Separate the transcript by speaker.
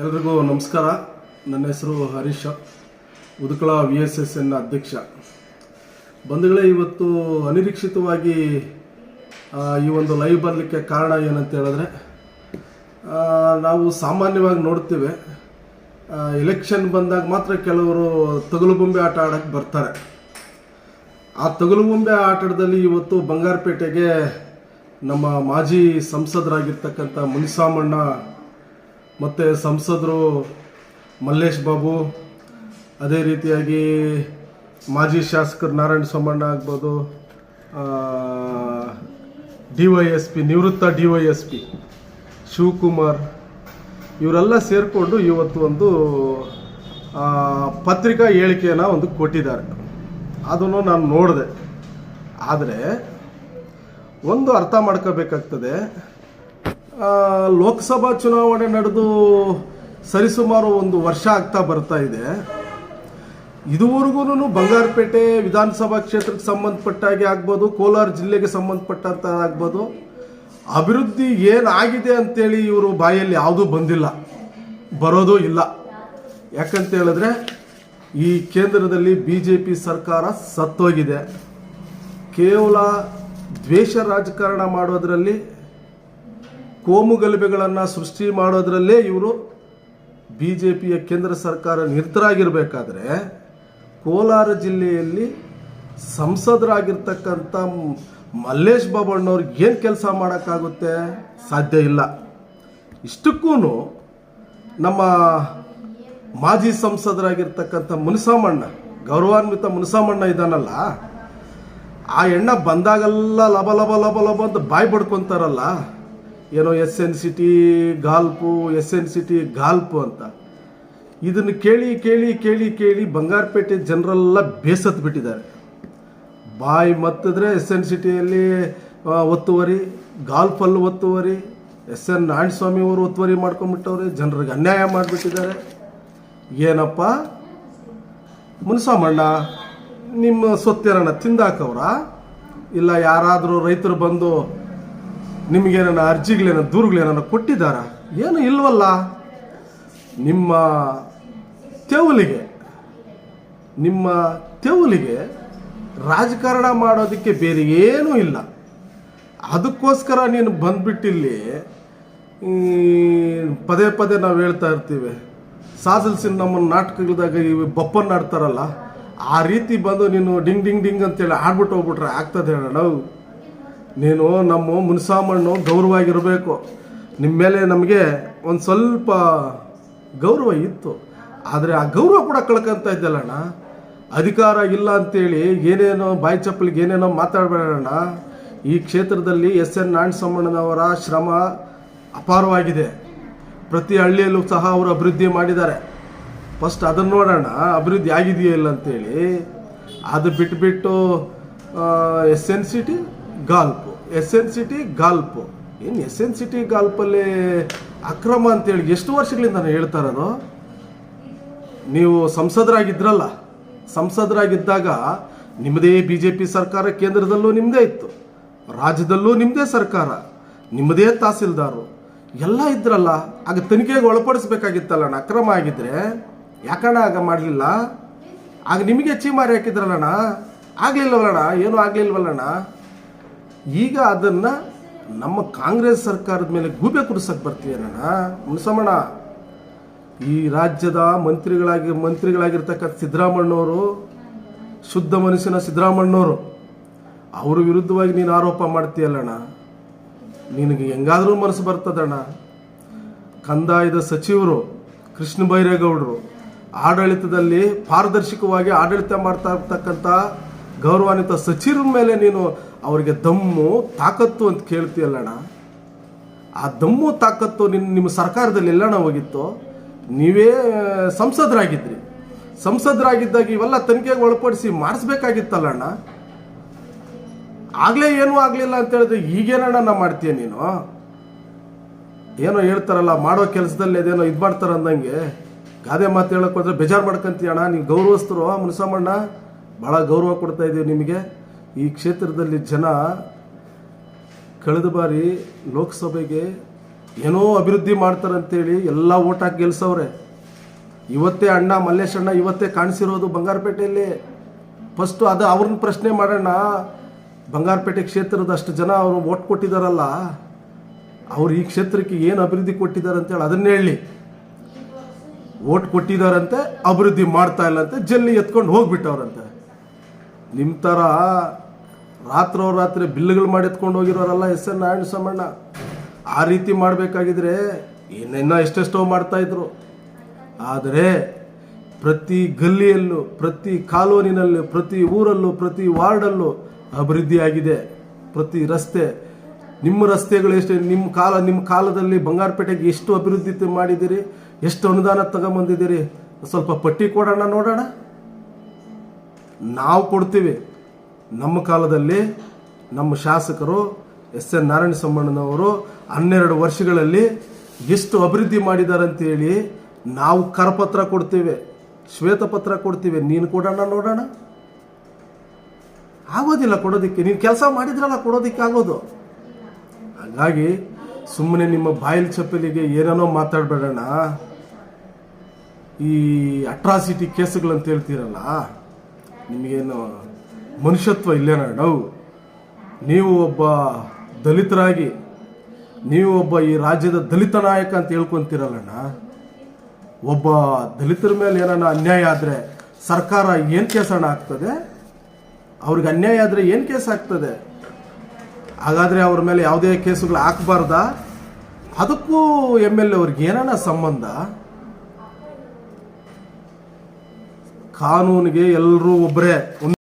Speaker 1: ಎಲ್ರಿಗೂ ನಮಸ್ಕಾರ. ನನ್ನ ಹೆಸರು Harisha, Udukala V S S N ಅಧ್ಯಕ್ಷ. ಬಂಧುಗಳೇ, ಇವತ್ತು ಅನಿರೀಕ್ಷಿತವಾಗಿ ಈ ಒಂದು ಲೈವ್ ಬರಲಿಕ್ಕೆ ಕಾರಣ ಏನಂತ ಹೇಳಿದ್ರೆ ನಾವು ಸಾಮಾನ್ಯವಾಗಿ ನೋಡ್ತೇವೆ ಎಲೆಕ್ಷನ್ ಬಂದಾಗ ಮಾತ್ರ ಕೆಲವರು ತಗಲು ಬೊಂಬೆ ಆಟ ಆಡೋಕ್ಕೆ ಬರ್ತಾರೆ. ಆ ತಗಲು ಬೊಂಬೆ ಆಟದಲ್ಲಿ ಇವತ್ತು ಬಂಗಾರಪೇಟೆಗೆ ನಮ್ಮ ಮಾಜಿ ಸಂಸದರಾಗಿರ್ತಕ್ಕಂಥ ಮುನಿಸಾಮಣ್ಣ ಮತ್ತು ಸಂಸದರು ಮಲ್ಲೇಶ್ ಬಾಬು, ಅದೇ ರೀತಿಯಾಗಿ ಮಾಜಿ ಶಾಸಕರು ನಾರಾಯಣ ಸೋಮಣ್ಣ ಆಗ್ಬೋದು ಡಿ ವೈ ಎಸ್ ಪಿ, ನಿವೃತ್ತ D Y S P, Shivakumar, ಇವರೆಲ್ಲ ಸೇರಿಕೊಂಡು ಇವತ್ತು ಒಂದು ಪತ್ರಿಕಾ ಹೇಳಿಕೆಯನ್ನು ಒಂದು ಕೊಟ್ಟಿದ್ದಾರೆ. ಅದನ್ನು ನಾನು ನೋಡಿದೆ. ಆದರೆ, ಒಂದು ಅರ್ಥ ಮಾಡ್ಕೋಬೇಕಾಗ್ತದೆ ಲೋಕಸಭಾ ಚುನಾವಣೆ ನಡೆದು ಸರಿಸುಮಾರು ಒಂದು ವರ್ಷ ಆಗ್ತಾ ಬರ್ತಾ ಇದೆ. ಇದುವರೆಗೂ ಬಂಗಾರಪೇಟೆ ವಿಧಾನಸಭಾ ಕ್ಷೇತ್ರಕ್ಕೆ ಸಂಬಂಧಪಟ್ಟಾಗೆ ಆಗ್ಬೋದು, ಕೋಲಾರ ಜಿಲ್ಲೆಗೆ ಸಂಬಂಧಪಟ್ಟಂತ ಆಗ್ಬೋದು. ಅಭಿವೃದ್ಧಿ ಏನಾಗಿದೆ ಅಂತೇಳಿ ಇವರು ಬಾಯಲ್ಲಿ ಯಾವುದೂ ಬಂದಿಲ್ಲ, ಬರೋದು ಇಲ್ಲ. ಯಾಕಂತ ಹೇಳಿದ್ರೆ ಈ ಕೇಂದ್ರದಲ್ಲಿ ಬಿ ಜೆ ಪಿ ಸರ್ಕಾರ ಸತ್ತೋಗಿದೆ. ಕೇವಲ ದ್ವೇಷ ರಾಜಕಾರಣ ಮಾಡೋದರಲ್ಲಿ ಕೋಮು ಗಲಭೆಗಳನ್ನು ಸೃಷ್ಟಿ ಮಾಡೋದರಲ್ಲೇ ಇವರು ಬಿ ಜೆ ಪಿಯ ಕೇಂದ್ರ ಸರ್ಕಾರ ನಿರತರಾಗಿರಬೇಕಾದ್ರೆ ಕೋಲಾರ ಜಿಲ್ಲೆಯಲ್ಲಿ ಸಂಸದರಾಗಿರ್ತಕ್ಕಂಥ ಮಲ್ಲೇಶ್ ಬಾಬಣ್ಣವ್ರಿಗೆ ಏನು ಕೆಲಸ ಮಾಡೋಕ್ಕಾಗುತ್ತೆ? ಸಾಧ್ಯ ಇಲ್ಲ. ಇಷ್ಟಕ್ಕೂ ನಮ್ಮ ಮಾಜಿ ಸಂಸದರಾಗಿರ್ತಕ್ಕಂಥ ಮುನಿಸಾಮಣ್ಣ, ಗೌರವಾನ್ವಿತ ಮುನಿಸಾಮಣ್ಣ ಇದ್ದಾನಲ್ಲ, ಆ ಎಣ್ಣ ಬಂದಾಗೆಲ್ಲ ಲಬ ಲಬ ಲಬ ಲಬ ಅಂತ ಬಾಯಿ ಬಡ್ಕೊಂತಾರಲ್ಲ ಏನೋ S N city golf, S N city golf ಅಂತ. ಇದನ್ನು ಕೇಳಿ ಕೇಳಿ ಕೇಳಿ ಕೇಳಿ ಬಂಗಾರಪೇಟೆ ಜನರೆಲ್ಲ ಬೇಸತ್ ಬಿಟ್ಟಿದ್ದಾರೆ. ಬಾಯಿ ಮತ್ತಿದ್ರೆ ಎಸ್ ಎನ್ ಸಿಟಿಯಲ್ಲಿ ಒತ್ತುವರಿ ಗಾಲ್ಫಲ್ಲಿ ಒತ್ತುವರಿ, ಎಸ್ ಎನ್ ನಾರಾಯಣಸ್ವಾಮಿ ಅವರು ಒತ್ತುವರಿ ಮಾಡ್ಕೊಂಡ್ಬಿಟ್ಟವ್ರೆ, ಜನರಿಗೆ ಅನ್ಯಾಯ ಮಾಡಿಬಿಟ್ಟಿದ್ದಾರೆ. ಏನಪ್ಪ? ಮುನ್ಸಾಮಣ್ಣ ನಿಮ್ಮ ಸೊತ್ತೇನಣ್ಣ ತಿಂದಾಕವ್ರ? ಇಲ್ಲ ಯಾರಾದರೂ ರೈತರು ಬಂದು ನಿಮಗೇನ ಅರ್ಜಿಗಳೇನೋ ದೂರುಗಳೇನ ಕೊಟ್ಟಿದ್ದಾರ? ಏನು ಇಲ್ವಲ್ಲ? ನಿಮ್ಮ ತೆವಲಿಗೆ ನಿಮ್ಮ ತೆವಲಿಗೆ ರಾಜಕಾರಣ ಮಾಡೋದಕ್ಕೆ ಬೇರೆ ಏನೂ ಇಲ್ಲ. ಅದಕ್ಕೋಸ್ಕರ ನೀನು ಬಂದ್ಬಿಟ್ಟಿಲ್ಲಿ ಪದೇ ಪದೇ ನಾವು ಹೇಳ್ತಾ ಇರ್ತೀವಿ ಸಾಸಲ್ಸಿನ ನಮ್ಮ ನಾಟಕಗಳದಾಗ ಇವು ಬಪ್ಪನ್ ಆಡ್ತಾರಲ್ಲ, ಆ ರೀತಿ ಬಂದು ನೀನು ಡಿಂಗ್ ಡಿಂಗ್ ಡಿಂಗ್ ಅಂತೇಳಿ ಆಡ್ಬಿಟ್ಟು ಹೋಗ್ಬಿಟ್ರೆ ಆಗ್ತದೆ ನಾವು ನೀನು ನಮ್ಮ ಮುನ್ಸಾಮಣ್ಣು ಗೌರವಾಗಿರಬೇಕು. ನಿಮ್ಮ ಮೇಲೆ ನಮಗೆ ಒಂದು ಸ್ವಲ್ಪ ಗೌರವ ಇತ್ತು. ಆದರೆ ಆ ಗೌರವ ಕೂಡ ಕಳ್ಕೊಂತ ಇದ್ದಲ್ಲಣ್ಣ ಅಧಿಕಾರ ಇಲ್ಲ ಅಂತೇಳಿ ಏನೇನೋ ಬಾಯಿ ಚಪ್ಪಲಿಗೆ ಏನೇನೋ ಮಾತಾಡಬೇಡಣ್ಣ ಈ ಕ್ಷೇತ್ರದಲ್ಲಿ ಎಸ್ ಎನ್ ನಾರಾಯಣಸ್ವಾಮಣ್ಣನವರ ಶ್ರಮ ಅಪಾರವಾಗಿದೆ. ಪ್ರತಿ ಹಳ್ಳಿಯಲ್ಲೂ ಸಹ ಅವರು ಅಭಿವೃದ್ಧಿ ಮಾಡಿದ್ದಾರೆ. ಫಸ್ಟ್ ಅದನ್ನು ನೋಡೋಣ, ಅಭಿವೃದ್ಧಿ ಆಗಿದೆಯೋ ಇಲ್ಲ ಅಂತೇಳಿ. ಅದು ಬಿಟ್ಬಿಟ್ಟು S N city golf S N city golf. ಏನು ಎಸ್ ಎನ್ ಸಿಟಿ ಗಾಲ್ಪಲ್ಲಿ ಅಕ್ರಮ ಅಂತೇಳಿ ಎಷ್ಟು ವರ್ಷಗಳಿಂದ ನಾನು ಹೇಳ್ತಾ ನೀವು ಸಂಸದರಾಗಿದ್ರಲ್ಲ, ಸಂಸದರಾಗಿದ್ದಾಗ ನಿಮ್ಮದೇ ಬಿ ಜೆ ಪಿ ಸರ್ಕಾರ ಕೇಂದ್ರದಲ್ಲೂ ನಿಮ್ಮದೇ ಇತ್ತು, ರಾಜ್ಯದಲ್ಲೂ ನಿಮ್ಮದೇ ಸರ್ಕಾರ, ನಿಮ್ಮದೇ ತಹಸೀಲ್ದಾರು, ಎಲ್ಲ ಇದ್ರಲ್ಲ. ಆಗ ತನಿಖೆಗೆ ಒಳಪಡಿಸ್ಬೇಕಾಗಿತ್ತಲ್ಲಣ್ಣ ಅಕ್ರಮ ಆಗಿದ್ರೆ? ಯಾಕಣ್ಣ ಆಗ ಮಾಡಲಿಲ್ಲ? ಆಗ ನಿಮಗೆ ಚೀಮಾರಿ ಹಾಕಿದ್ರಲ್ಲಣ್ಣ? ಆಗ್ಲಿಲ್ಲವಲ್ಲಣ್ಣ ಏನೂ ಆಗ್ಲಿಲ್ವಲ್ಲಣ್ಣ? ಈಗ ಅದನ್ನು ನಮ್ಮ ಕಾಂಗ್ರೆಸ್ ಸರ್ಕಾರದ ಮೇಲೆ ಗೂಬೆ ಕುಡಿಸಕ್ ಬರ್ತೀಯಣ್ಣ ಮುನ್ಸಮಣ್ಣ ಈ ರಾಜ್ಯದ ಮಂತ್ರಿಗಳಾಗಿ, ಮಂತ್ರಿಗಳಾಗಿರ್ತಕ್ಕಂಥ ಸಿದ್ದರಾಮಣ್ಣವರು ಶುದ್ಧ ಮನಸ್ಸಿನ ಸಿದ್ದರಾಮಣ್ಣವರು ಅವ್ರ ವಿರುದ್ಧವಾಗಿ ನೀನು ಆರೋಪ ಮಾಡ್ತೀಯಲ್ಲಣ್ಣ ನಿನಗೆ ಹೆಂಗಾದರೂ ಮನಸ್ಸು ಬರ್ತದಣ್ಣ ಕಂದಾಯದ ಸಚಿವರು ಕೃಷ್ಣ ಬೈರೇಗೌಡರು ಆಡಳಿತದಲ್ಲಿ ಪಾರದರ್ಶಕವಾಗಿ ಆಡಳಿತ ಮಾಡ್ತಾ ಇರ್ತಕ್ಕಂಥ ಗೌರವಾನ್ವಿತ ಸಚಿವರ ಮೇಲೆ ನೀನು ಅವರಿಗೆ ದಮ್ಮು, ತಾಕತ್ತು ಅಂತ ಕೇಳ್ತೀಯಲ್ಲಣ್ಣ ಆ ದಮ್ಮು, ತಾಕತ್ತು ನಿನ್ನ ನಿಮ್ಮ ಸರ್ಕಾರದಲ್ಲಿ ಎಲ್ಲಣ್ಣ ಹೋಗಿತ್ತು? ನೀವೇ ಸಂಸದರಾಗಿದ್ರಿ. ಸಂಸದರಾಗಿದ್ದಾಗ ಇವೆಲ್ಲ ತನಿಖೆಗೆ ಒಳಪಡಿಸಿ ಮಾಡಿಸ್ಬೇಕಾಗಿತ್ತಲ್ಲಣ್ಣ ಆಗಲೇ ಏನೂ ಆಗಲಿಲ್ಲ ಅಂತ ಹೇಳಿದ್ರೆ ಈಗೇನಣ್ಣ ಮಾಡ್ತೀಯ ನೀನು? ಏನೋ ಹೇಳ್ತಾರಲ್ಲ, ಮಾಡೋ ಕೆಲಸದಲ್ಲಿ ಅದೇನೋ ಇದು ಮಾಡ್ತಾರ ಅಂದಂಗೆ. ಗಾದೆ ಮಾತು ಹೇಳಕ್ ಹೋದ್ರೆ ಬೇಜಾರು ಮಾಡ್ಕೊಂತೀಯಣ್ಣ. ನೀವು ಗೌರವಸ್ಥರು ಮುನಿಸಮ್ಮಣ್ಣ ಭಾಳ ಗೌರವ ಕೊಡ್ತಾ ಇದ್ದೀವಿ ನಿಮಗೆ. ಈ ಕ್ಷೇತ್ರದಲ್ಲಿ ಜನ ಕಳೆದ ಬಾರಿ ಲೋಕಸಭೆಗೆ ಏನೋ ಅಭಿವೃದ್ಧಿ ಮಾಡ್ತಾರಂತೇಳಿ ಎಲ್ಲ ಓಟ್ ಹಾಕಿ ಗೆಲ್ಸವ್ರೆ. ಇವತ್ತೇ ಅಣ್ಣ ಮಲ್ಲೇಶ್ ಅಣ್ಣ ಇವತ್ತೇ ಕಾಣಿಸಿರೋದು ಬಂಗಾರಪೇಟೆಯಲ್ಲಿ. ಫಸ್ಟು ಅದು ಅವ್ರನ್ನ ಪ್ರಶ್ನೆ ಮಾಡೋಣ. ಬಂಗಾರಪೇಟೆ ಕ್ಷೇತ್ರದ ಅಷ್ಟು ಜನ ಅವರು ಓಟ್ ಕೊಟ್ಟಿದ್ದಾರಲ್ಲ ಅವ್ರು ಈ ಕ್ಷೇತ್ರಕ್ಕೆ ಏನು ಅಭಿವೃದ್ಧಿ ಕೊಟ್ಟಿದ್ದಾರೆ ಅಂತೇಳಿ ಅದನ್ನೇ ಹೇಳಿ. ಓಟ್ ಕೊಟ್ಟಿದ್ದಾರಂತೆ ಅಭಿವೃದ್ಧಿ ಮಾಡ್ತಾ ಇಲ್ಲ ಅಂತ ಜಲ್ಲಿ ಎತ್ಕೊಂಡು ಹೋಗ್ಬಿಟ್ಟವ್ರಂತೆ. ನಿಮ್ಮ ಥರ ರಾತ್ರೋರಾತ್ರಿ ರಾತ್ರಿ ಬಿಲ್లుಗಳು ಮಾಡಿ ಎತ್ಕೊಂಡು ಹೋಗಿರೋರಲ್ಲ ಎಸ್ ಎನ್ ನಾರಾಯಣ ಸ್ವಾಮಣ್ಣ. ಆ ರೀತಿ ಮಾಡಬೇಕಾಗಿದ್ರೆ ಇನ್ನೆನ್ನ ಎಷ್ಟೆಷ್ಟೋ ಮಾಡ್ತಾಯಿದ್ರು ಆದರೆ ಪ್ರತಿ ಗಲ್ಲಿಯಲ್ಲೂ, ಪ್ರತಿ ಕಾಲೋನಿನಲ್ಲೂ, ಪ್ರತಿ ಊರಲ್ಲೂ, ಪ್ರತಿ ವಾರ್ಡಲ್ಲೂ ಅಭಿವೃದ್ಧಿಯಾಗಿದೆ ಪ್ರತಿ ರಸ್ತೆ, ನಿಮ್ಮ ರಸ್ತೆಗಳು ಎಷ್ಟು, ನಿಮ್ಮ ಕಾಲ, ನಿಮ್ಮ ಕಾಲದಲ್ಲಿ ಬಂಗಾರಪೇಟೆಗೆ ಎಷ್ಟು ಅಭಿವೃದ್ಧಿ ಮಾಡಿದ್ದೀರಿ, ಎಷ್ಟು ಅನುದಾನ ತಗೊಂಬಂದಿದ್ದೀರಿ, ಸ್ವಲ್ಪ ಪಟ್ಟಿ ಕೊಡೋಣ, ನೋಡೋಣ. ನಾವು ಕೊಡ್ತೀವಿ. ನಮ್ಮ ಕಾಲದಲ್ಲಿ ನಮ್ಮ ಶಾಸಕರು ಎಸ್ ಎನ್ ನಾರಾಯಣ ಸಮ್ಮಣ್ಣನವರು ಹನ್ನೆರಡು ವರ್ಷಗಳಲ್ಲಿ ಎಷ್ಟು ಅಭಿವೃದ್ಧಿ ಮಾಡಿದ್ದಾರೆ ಅಂತೇಳಿ ನಾವು ಕರಪತ್ರ ಕೊಡ್ತೀವಿ. ಶ್ವೇತಪತ್ರ ಕೊಡ್ತೀವಿ. ನೀನು ಕೊಡೋಣ ನೋಡೋಣ ಆಗೋದಿಲ್ಲ ಕೊಡೋದಿಕ್ಕೆ. ನೀನು ಕೆಲಸ ಮಾಡಿದ್ರಲ್ಲ, ಕೊಡೋದಕ್ಕೆ ಆಗೋದು. ಹಾಗಾಗಿ ಸುಮ್ಮನೆ ನಿಮ್ಮ ಬಾಯಿಲ್ ಚಪ್ಪಲಿಗೆ ಏನೇನೋ ಮಾತಾಡ್ಬೇಡೋಣ ಈ ಅಟ್ರಾಸಿಟಿ ಕೇಸುಗಳಂತ ಹೇಳ್ತೀರಲ್ಲ ನಿಮಗೇನು ಮನುಷ್ಯತ್ವ ಇಲ್ಲೇನ ಡೌ. ನೀವು ಒಬ್ಬ ದಲಿತರಾಗಿ, ನೀವು ಒಬ್ಬ ಈ ರಾಜ್ಯದ ದಲಿತ ನಾಯಕ ಅಂತ ಹೇಳ್ಕೊಂತೀರಲ್ಲಣ್ಣ ಒಬ್ಬ ದಲಿತರ ಮೇಲೆ ಏನಾನ ಅನ್ಯಾಯ ಆದರೆ ಸರ್ಕಾರ ಏನು ಕೇಸಣ್ಣ ಆಗ್ತದೆ? ಅವ್ರಿಗೆ ಅನ್ಯಾಯ ಆದರೆ ಏನು ಕೇಸ್ ಆಗ್ತದೆ? ಹಾಗಾದರೆ ಅವ್ರ ಮೇಲೆ ಯಾವುದೇ ಕೇಸುಗಳು ಹಾಕಬಾರ್ದಾ? ಅದಕ್ಕೂ ಎಂ ಎಲ್ ಎ ಅವ್ರಿಗೆ ಏನಣ್ಣ ಸಂಬಂಧ? ಕಾನೂನಿಗೆ ಎಲ್ಲರೂ ಒಬ್ಬರೇ